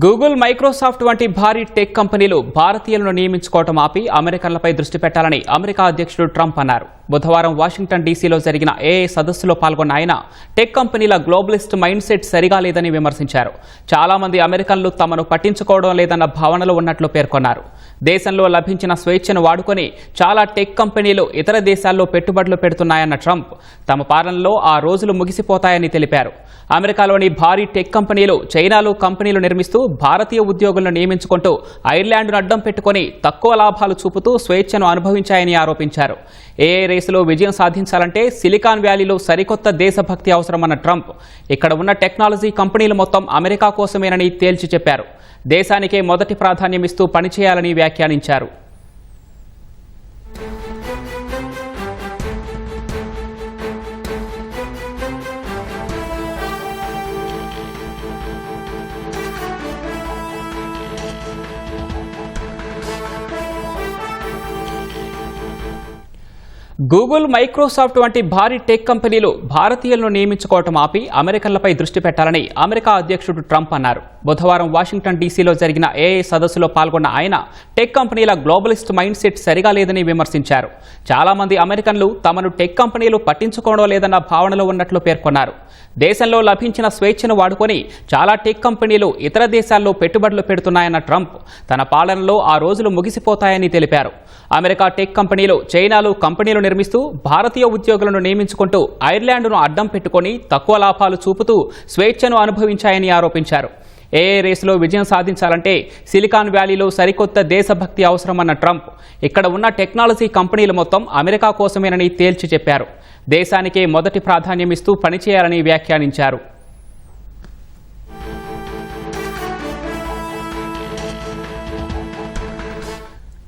Google Microsoft వంటి భారీ tech కంపెనీలు భారతీయులను నియమించుకోవటం ఆపి అమెరికన్లపై దృష్టి పెట్టాలని అమెరికా అధ్యక్షుడు ట్రంప్ అన్నారు. బుధవారం వాషింగ్టన్ డీసీలో జరిగిన ఏఏ సదస్సులో పాల్గొన్న ఆయన టెక్ కంపెనీల గ్లోబలిస్ట్ మైండ్ సెట్ సరిగా లేదని విమర్శించారు. చాలామంది అమెరికన్లు తమను పట్టించుకోవడం లేదన్న భావనలు ఉన్నట్లు పేర్కొన్నారు. దేశంలో లభించిన స్వేచ్ఛను వాడుకొని చాలా టెక్ కంపెనీలు ఇతర దేశాల్లో పెట్టుబడులు పెడుతున్నాయన్న ట్రంప్ తమ పాలనలో ఆ రోజులు ముగిసిపోతాయని తెలిపారు. అమెరికాలోని భారీ టెక్ కంపెనీలు చైనాలో కంపెనీలు నిర్మిస్తూ భారతీయ ఉద్యోగులను నియమించుకుంటూ ఐర్లాండ్ను అడ్డం పెట్టుకొని తక్కువ లాభాలు చూపుతూ స్వేచ్ఛను అనుభవించాయని ఆరోపించారు. ఏఐ రేసులో విజయం సాధించాలంటే సిలికాన్ వ్యాలీలో సరికొత్త దేశభక్తి అవసరమన్న ట్రంప్. ఇక్కడ ఉన్న టెక్నాలజీ కంపెనీలు మొత్తం అమెరికా కోసమేనని తేల్చి చెప్పారు. దేశానికే మొదటి ప్రాధాన్యం ఇస్తూ పనిచేయాలని వ్యాఖ్యానించారు. గూగుల్ మైక్రోసాఫ్ట్ వంటి భారీ టెక్ కంపెనీలు భారతీయులను నియమించుకోవటం ఆపి అమెరికన్లపై దృష్టి పెట్టాలని అమెరికా అధ్యక్షుడు ట్రంప్ అన్నారు. బుధవారం వాషింగ్టన్ డీసీలో జరిగిన ఏఐ సదస్సులో పాల్గొన్న ఆయన టెక్ కంపెనీల గ్లోబలిస్ట్ మైండ్ సెట్ సరిగా లేదని విమర్శించారు. చాలా మంది అమెరికన్లు తమను టెక్ కంపెనీలు పట్టించుకోవడం లేదన్న భావనలో ఉన్నట్లు పేర్కొన్నారు. దేశంలో లభించిన స్వేచ్ఛను వాడుకొని చాలా టెక్ కంపెనీలు ఇతర దేశాల్లో పెట్టుబడులు పెడుతున్నాయన్న ట్రంప్ తన పాలనలో ఆ రోజులు ముగిసిపోతాయని తెలిపారు. అమెరికా టెక్ కంపెనీలు చైనాలో కంపెనీలు నిర్మిస్తూ భారతీయ ఉద్యోగులను నియమించుకుంటూ ఐర్లాండ్ను అడ్డం పెట్టుకొని తక్కువ లాభాలు చూపుతూ స్వేచ్ఛను అనుభవించాయని ఆరోపించారు. ఏఏ రేసులో విజయం సాధించాలంటే సిలికాన్ వ్యాలీలో సరికొత్త దేశభక్తి అవసరమన్న ట్రంప్ ఇక్కడ ఉన్న టెక్నాలజీ కంపెనీలు మొత్తం అమెరికా కోసమేనని తేల్చి చెప్పారు. దేశానికే మొదటి ప్రాధాన్యం ఇస్తూ పనిచేయాలని వ్యాఖ్యానించారు.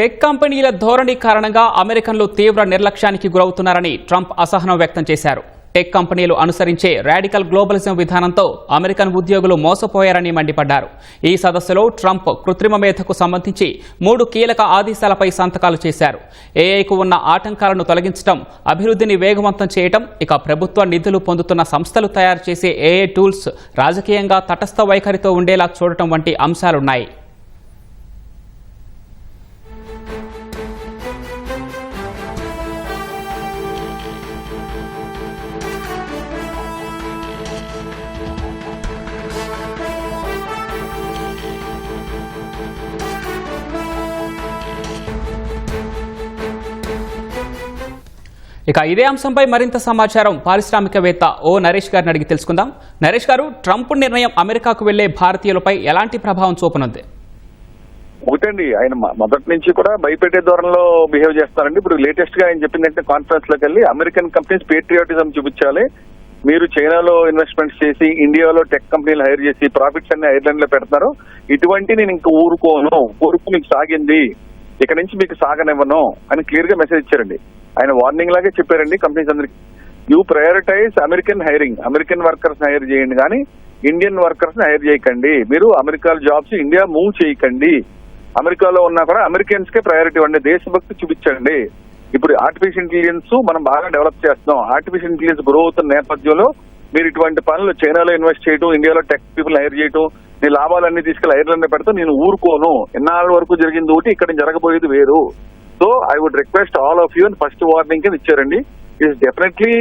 టెక్ కంపెనీల ధోరణి కారణంగా అమెరికన్లు తీవ్ర నిర్లక్ష్యానికి గురవుతున్నారని ట్రంప్ అసహనం వ్యక్తం చేశారు. టెక్ కంపెనీలు అనుసరించే రాడికల్ గ్లోబలిజం విధానంతో అమెరికన్ ఉద్యోగులు మోసపోయారని మండిపడ్డారు. ఈ సదస్సులో ట్రంప్ కృత్రిమ మేధకు సంబంధించి మూడు కీలక ఆదేశాలపై సంతకాలు చేశారు. ఏఐకు ఉన్న ఆటంకాలను తొలగించడం అభివృద్ధిని వేగవంతం చేయటం ఇక ప్రభుత్వ నిధులు పొందుతున్న సంస్థలు తయారు చేసే ఏఐ టూల్స్ రాజకీయంగా తటస్థ వైఖరితో ఉండేలా చూడటం వంటి అంశాలున్నాయి. ఇక ఇదే అంశంపై మరింత సమాచారం పారిశ్రామికవేత్త ఓ నరేష్ గారిని అడిగి తెలుసుకుందాం. నరేష్ గారు ట్రంప్ నిర్ణయం అమెరికాకు వెళ్ళే భారతీయులపై ఎలాంటి ప్రభావం చూపనుంది? ఒకటండి ఆయన మొదటి నుంచి కూడా భయపెట్టే ధోరణిలో బిహేవ్ చేస్తారండి. ఇప్పుడు లేటెస్ట్గా ఆయన చెప్పిందంటే కాన్ఫరెన్స్లోకి వెళ్ళి అమెరికన్ కంపెనీస్ పేట్రియాటిజం చూపించాలి. మీరు చైనాలో ఇన్వెస్ట్మెంట్స్ చేసి ఇండియాలో టెక్ కంపెనీలు హైర్ చేసి ప్రాఫిట్స్ అన్ని ఐర్లాండ్లో పెడతారు. ఇటువంటి నేను ఇంకా ఊరుకోను. ఊరుకు మీకు సాగింది. ఇక నుంచి మీకు సాగనివ్వను అని క్లియర్గా మెసేజ్ ఇచ్చారండి. ఆయన వార్నింగ్ లాగే చెప్పారండి. కంపెనీస్ అందరికి you prioritize American hiring American workers hire చేయండి. కానీ ఇండియన్ వర్కర్స్ హైర్ చేయకండి. మీరు అమెరికా జాబ్స్ ఇండియా మూవ్ చేయకండి. అమెరికాలో ఉన్నా కూడా అమెరికన్స్ కే ప్రయారిటీ ఇవ్వండి. దేశభక్తి చూపించండి. ఇప్పుడు ఆర్టిఫిషియల్ ఇంటెలిజెన్స్ మనం బాగా డెవలప్ చేస్తున్నాం. ఆర్టిఫిషియల్ ఇంటెలిజెన్స్ గ్రో అవుతున్న నేపథ్యంలో మీరు ఇటువంటి పనులు చైనాలో ఇన్వెస్ట్ చేయడం ఇండియాలో టెక్ పీపుల్ హైర్ చేయడం నీ లాభాలన్నీ తీసుకెళ్ళి ఐర్లాండ్ పెడతా. నేను ఊరుకోను. ఎన్నాళ్ళ వరకు జరిగింది ఒకటి ఇక్కడ జరగబోయేది వేరు. So I would request all of you అని ఫస్ట్ వార్నింగ్ కింద ఇచ్చారండి. Is definitely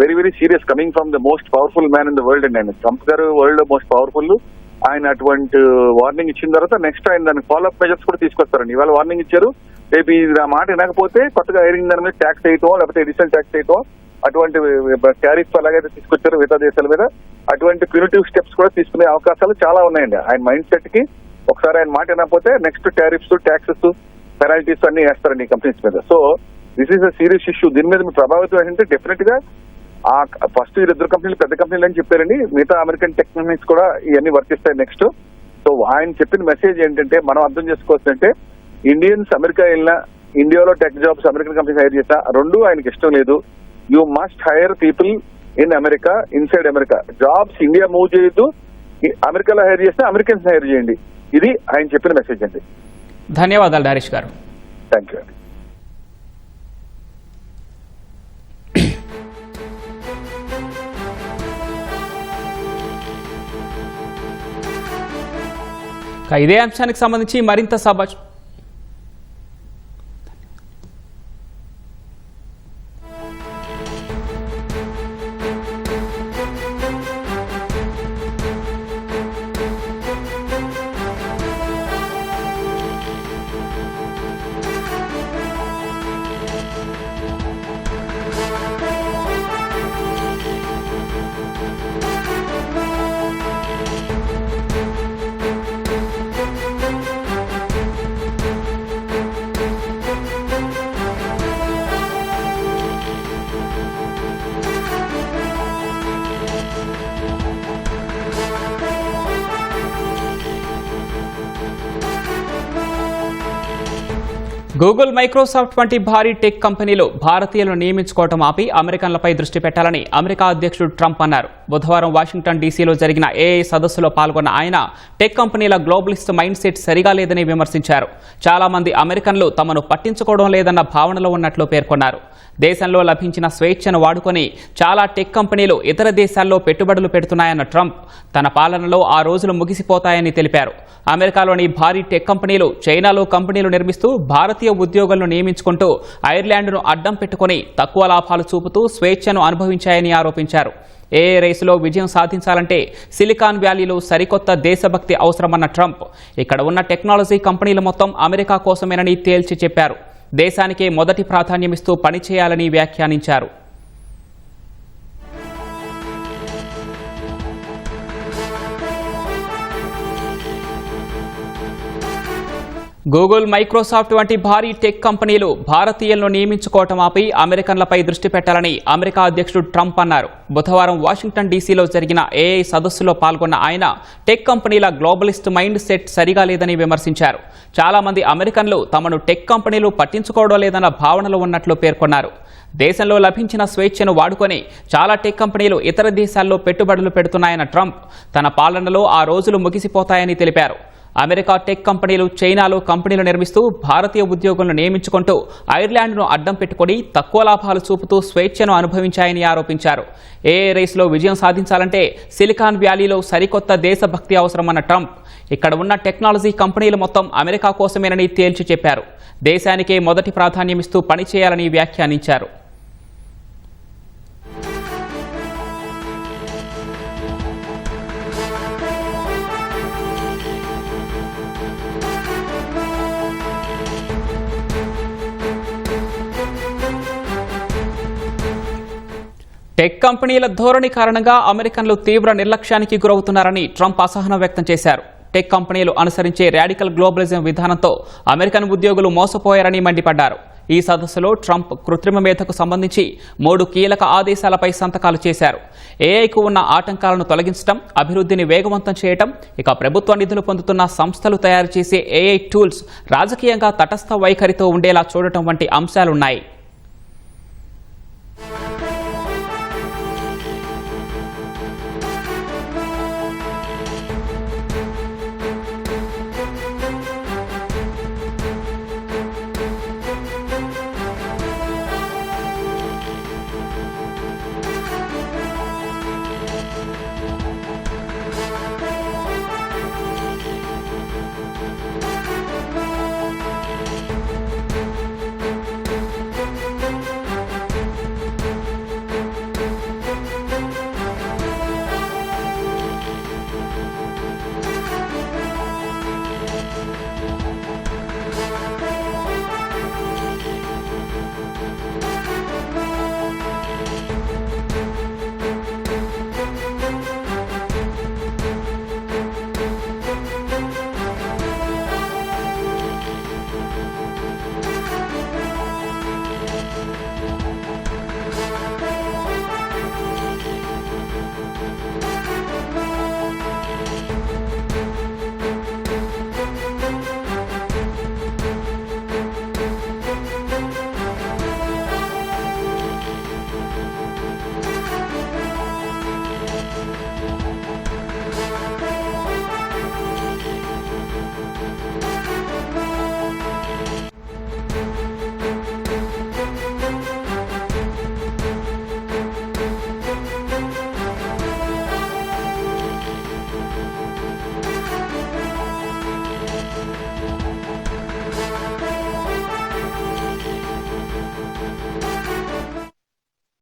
very very serious coming from the most powerful man in the world అండి ఆయన. ట్రంప్ గారు వరల్డ్ మోస్ట్ పవర్ఫుల్ ఆయన అటువంటి eh, వార్నింగ్ ఇచ్చిన తర్వాత నెక్స్ట్ ఆయన దానికి ఫాలోఅప్ మెజర్స్ కూడా తీసుకొస్తారండి. ఇవాళ వార్నింగ్ ఇచ్చారు. రేపు ఇది నా మాట వినకపోతే కొత్తగా ఐరింగ్ దాని మీద ట్యాక్స్ వేయటం లేకపోతే అడిషనల్ ట్యాక్స్ వేయటం అటువంటి eh, టారిఫ్ ఎలాగైతే తీసుకొచ్చారో మిగతా దేశాల మీద. అటువంటి ప్యూనిటివ్ స్టెప్స్ కూడా తీసుకునే అవకాశాలు చాలా ఉన్నాయండి. ఆయన మైండ్ సెట్కి ఒకసారి ఆయన మాట వినకపోతే నెక్స్ట్ టారిఫ్స్ ట్యాక్సెస్ పెనాల్టీస్ అన్ని వేస్తారండి ఈ కంపెనీస్ మీద. So this is a serious issue దీని మీద మీరు ప్రభావితం ఏంటంటే డెఫినెట్గా ఆ ఫస్ట్ వీరిద్దరు కంపెనీలు పెద్ద కంపెనీలు అని చెప్పారండి మిగతా అమెరికన్ టెక్ కంపెనీస్ కూడా ఇవన్నీ వర్తిస్తాయి నెక్స్ట్ సో ఆయన చెప్పిన మెసేజ్ ఏంటంటే మనం అర్థం చేసుకోవాల్సిందంటే ఇండియన్స్ అమెరికా వెళ్ళినా ఇండియాలో tech jobs American companies hire చేసినా రెండు ఆయనకి ఇష్టం లేదు. You must hire people in America inside America jobs India move చేయొద్దు. ఈ అమెరికాలో హైర్ చేస్తే అమెరికన్స్ హైర్ చేయండి. ఇది ఆయన చెప్పిన మెసేజ్ అండి. ధన్యవాదాలు నరేష్ గారు. థ్యాంక్ యూ ఇదే అంశానికి సంబంధించి మరింత సభ గూగుల్ మైక్రోసాఫ్ట్ వంటి భారీ టెక్ కంపెనీలు భారతీయులను నియమించుకోవటం ఆపి అమెరికన్లపై దృష్టి పెట్టాలని అమెరికా అధ్యక్షుడు ట్రంప్ అన్నారు. బుధవారం వాషింగ్టన్ డీసీలో జరిగిన ఏఐ సదస్సులో పాల్గొన్న ఆయన టెక్ కంపెనీల గ్లోబలిస్ట్ మైండ్ సెట్ సరిగా లేదని విమర్శించారు. చాలా మంది అమెరికన్లు తమను పట్టించుకోవడం లేదన్న భావనలో ఉన్నట్లు పేర్కొన్నారు. దేశంలో లభించిన స్వేచ్ఛను వాడుకొని చాలా టెక్ కంపెనీలు ఇతర దేశాల్లో పెట్టుబడులు పెడుతున్నాయన్న ట్రంప్ తన పాలనలో ఆ రోజులు ముగిసిపోతాయని తెలిపారు. అమెరికాలోని భారీ టెక్ కంపెనీలు చైనాలో కంపెనీలు నిర్మిస్తూ భారతీయ ఉద్యోగులను నియమించుకుంటూ ఐర్లాండ్ను అడ్డం పెట్టుకుని తక్కువ లాభాలు చూపుతూ స్వేచ్ఛను అనుభవించాయని ఆరోపించారు. ఏ రేసులో విజయం సాధించాలంటే సిలికాన్ వ్యాలీలో సరికొత్త దేశభక్తి అవసరమన్న ట్రంప్. ఇక్కడ ఉన్న టెక్నాలజీ కంపెనీలు మొత్తం అమెరికా కోసమేనని తేల్చి చెప్పారు. దేశానికే మొదటి ప్రాధాన్యమిస్తూ పనిచేయాలని వ్యాఖ్యానించారు. గూగుల్ మైక్రోసాఫ్ట్ వంటి భారీ టెక్ కంపెనీలు భారతీయులను నియమించుకోవటం ఆపి అమెరికన్లపై దృష్టి పెట్టాలని అమెరికా అధ్యక్షుడు ట్రంప్ అన్నారు. బుధవారం వాషింగ్టన్ డీసీలో జరిగిన ఏఐ సదస్సులో పాల్గొన్న ఆయన టెక్ కంపెనీల గ్లోబలిస్ట్ మైండ్ సెట్ సరిగా లేదని విమర్శించారు. చాలా మంది అమెరికన్లు తమను టెక్ కంపెనీలు పట్టించుకోవడం లేదన్న భావనలో ఉన్నట్లు పేర్కొన్నారు. దేశంలో లభించిన స్వేచ్ఛను వాడుకొని చాలా టెక్ కంపెనీలు ఇతర దేశాల్లో పెట్టుబడులు పెడుతున్నాయన్న ట్రంప్ తన పాలనలో ఆ రోజులు ముగిసిపోతాయని తెలిపారు. అమెరికా టెక్ కంపెనీలు చైనాలో కంపెనీలు నిర్మిస్తూ భారతీయ ఉద్యోగులను నియమించుకుంటూ ఐర్లాండ్ను అడ్డం పెట్టుకుని తక్కువ లాభాలు చూపుతూ స్వేచ్ఛను అనుభవించాయని ఆరోపించారు. ఏఏ రేస్లో విజయం సాధించాలంటే సిలికాన్ వ్యాలీలో సరికొత్త దేశభక్తి అవసరమన్న ట్రంప్. ఇక్కడ ఉన్న టెక్నాలజీ కంపెనీలు మొత్తం అమెరికా కోసమేనని తేల్చి చెప్పారు. దేశానికే మొదటి ప్రాధాన్యమిస్తూ పనిచేయాలని వ్యాఖ్యానించారు. టెక్ కంపెనీల ధోరణి కారణంగా అమెరికన్లు తీవ్ర నిర్లక్ష్యానికి గురవుతున్నారని ట్రంప్ అసహనం వ్యక్తం చేశారు. టెక్ కంపెనీలు అనుసరించే రాడికల్ గ్లోబలిజం విధానంతో అమెరికన్ ఉద్యోగులు మోసపోయారని మండిపడ్డారు. ఈ సదస్సులో ట్రంప్ కృత్రిమ మేధకు సంబంధించి మూడు కీలక ఆదేశాలపై సంతకాలు చేశారు. ఏఐకు ఉన్న ఆటంకాలను తొలగించడం అభివృద్ధిని వేగవంతం చేయటం ఇక ప్రభుత్వ నిధులు పొందుతున్న సంస్థలు తయారు చేసే ఏఐ టూల్స్ రాజకీయంగా తటస్థ వైఖరితో ఉండేలా చూడటం వంటి అంశాలున్నాయి.